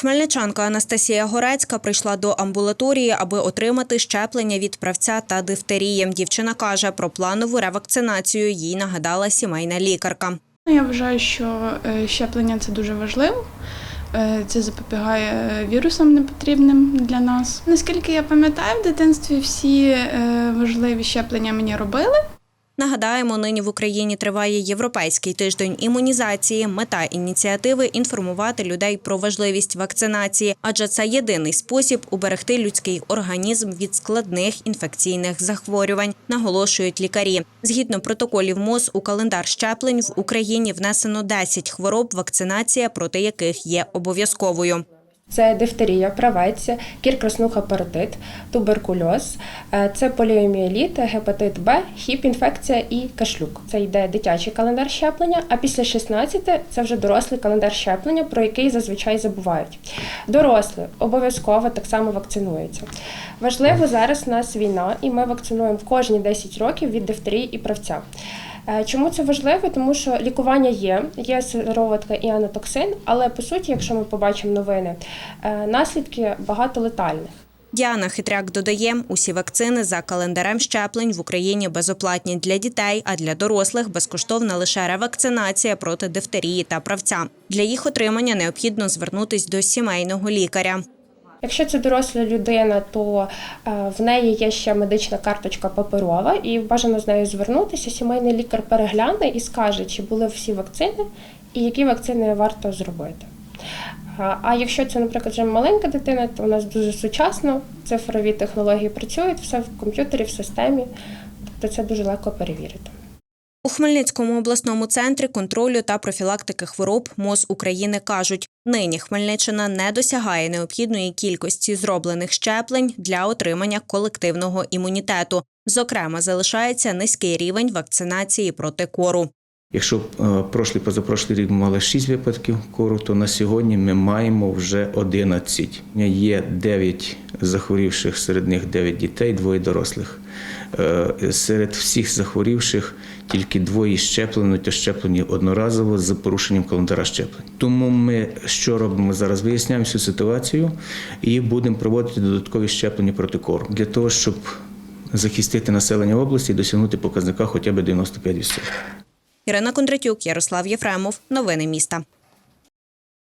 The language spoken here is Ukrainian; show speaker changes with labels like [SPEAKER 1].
[SPEAKER 1] Хмельничанка Анастасія Горецька прийшла до амбулаторії, аби отримати щеплення від правця та дифтерії. Дівчина каже, про планову ревакцинацію їй нагадала сімейна лікарка.
[SPEAKER 2] Я вважаю, що е, щеплення це дуже важливо. Е, Це запобігає е, вірусам непотрібним для нас. Наскільки я пам'ятаю, в дитинстві всі важливі щеплення мені робили.
[SPEAKER 1] Нагадаємо, нині в Україні триває європейський тиждень імунізації. Мета ініціативи інформувати людей про важливість вакцинації, адже це єдиний спосіб уберегти людський організм від складних інфекційних захворювань, наголошують лікарі. Згідно протоколів МОЗ, у календар щеплень в Україні внесено 10 хвороб, вакцинація проти яких є обов'язковою.
[SPEAKER 3] Це дифтерія, правець, кір-краснуха паротит, туберкульоз, е, це поліоміеліт, гепатит Б, хіп-інфекція і кашлюк. Це йде дитячий календар щеплення, а після 16 це вже дорослий календар щеплення, про який зазвичай забувають. Дорослі обов'язково так само вакцинуються. Важливо зараз у нас війна, і ми вакцинуємо кожні 10 років від дифтерії і правця. Е, Чому це важливо? Тому що лікування є, є сироватка і анатоксин, але по суті, якщо ми побачимо новини, е, наслідки багато летальних.
[SPEAKER 1] Діана Хитряк додає, усі вакцини за календарем щеплень в Україні безоплатні для дітей, а для дорослих безкоштовна лише ревакцинація проти дифтерії та правця. Для їх отримання необхідно звернутись до сімейного лікаря.
[SPEAKER 3] Якщо це доросла людина, то е, в неї є ще медична карточка паперова, і бажано з нею звернутися. Сімейний лікар перегляне і скаже, чи були всі вакцини і які вакцини варто зробити. А- А якщо це, наприклад, вже маленька дитина, то у нас дуже сучасно цифрові технології працюють, все в комп'ютері, в системі, тобто це дуже легко перевірити.
[SPEAKER 1] У Хмельницькому обласному центрі контролю та профілактики хвороб МОЗ України кажуть, нині Хмельниччина не досягає необхідної кількості зроблених щеплень для отримання колективного імунітету. Зокрема, залишається низький рівень вакцинації проти кору.
[SPEAKER 4] Якщо е, прошлий позапрошлий рік ми мали 6 випадків кору, то на сьогодні ми маємо вже 11. Є 9 захворівших, серед них 9 дітей, двоє дорослих. Е, Серед всіх захворівших тільки двоє щеплені, то щеплені одноразово з порушенням календаря щеплень. Тому ми що робимо зараз? Виясняємо всю ситуацію і будемо проводити додаткові щеплення проти кору для того, щоб захистити населення області і досягнути показника хоча б 95%.
[SPEAKER 1] Ірина Кондратюк, Ярослав Єфремов. Новини міста.